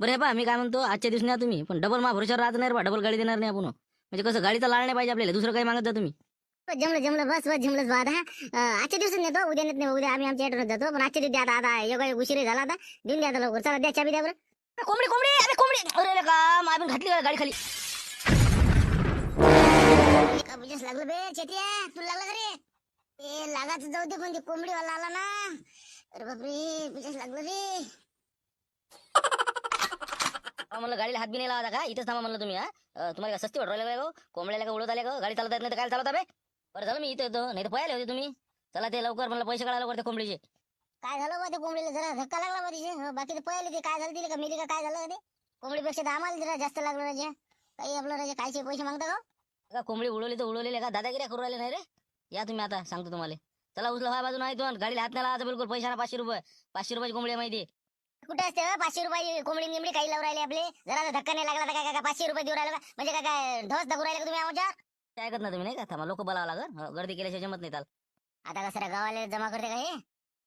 बरं बा मी काय म्हणतो आजच्या दिवशी नाही तुम्ही पण डबल मा भरोशावर राहत नाही बा डबल गाडी देणार नाही आपण. म्हणजे कसं गाडीचा लाळ नाही पाहिजे आपल्याला दुसरं काही मागत जा तुम्ही. हो, जमलं जमलं बस बस जमलंच बाद हा. आजच्या दिवसात नेतो उद्या नेत नाही उद्या आम्ही आमच्या ऍटोनं जातो पण आजच्या दिवशी द्या आता आता योगा उशीर झाला आता देऊन द्या आता लवकर चला द्या चाबी द्या बरं. कोंबडी कोंबडी अरे कोंबडी अरे का आपण घातली गाडी खाली? का लागलं बे चेतिया तुला लागला का रे? ए लागाच जाऊ दे पण ते कोंबडीवाला आला ना. अरे बापरे बुजस लागलं रे. अहो, म्हणलं गाडीला हात बी नाही लावा का? इथेच थांबा म्हणलं तुम्ही हा? तुम्हाला का सस्ती वाटवायला का कोंबड्याला का उडवत आले का गाडी चालवता येत नाही तर काय चालवता बे? बरं झालं मी इथे येतो. नाही तर पहिले होते तुम्ही. चला ते लवकर म्हणलं पैसे काढायला लवकर त्या कोंबडीचे. काय झालं बा ते कोंबडीला? जरा धक्का लागला बा तिचे हो, बाकी ते पहिले ते काय झालं तिला का? मेली का काय झालं का ते? कोंबडीपेक्षा तर आम्हाला जरा जास्त लागलं राजा. काही आपलं राजा कायचे पैसे मागता का का कोंबडी उडवली तर उडवलेली का? दादागिरी करू राहिले नाही रे? या तुम्ही आता सांगतो तुम्हाला. चला उचला बाजून आहे दोन गाडीला हात नाही लावायचा बिलकुल. पैसा ना पाचशे रुपये. पाचशे रुपयाची कोंबडी आहे माहिती कुठे असते? हो? पाचशे रुपये कोंबडी गिंबडी काही लावून राहिले आपले. जरा धक्का नाही लागला तर काय काय काय पाचशे रुपये देऊ राहिला का? म्हणजे काय काय ढोस दाखवू राहिले का तुम्ही आमच्या ते ऐकत ना तुम्ही नाही का? थांबा लोक बोलावं लागल. गर्दी केल्याशिवाय जमत नाही चाल आता कसं रे गावाला जमा करते का हे?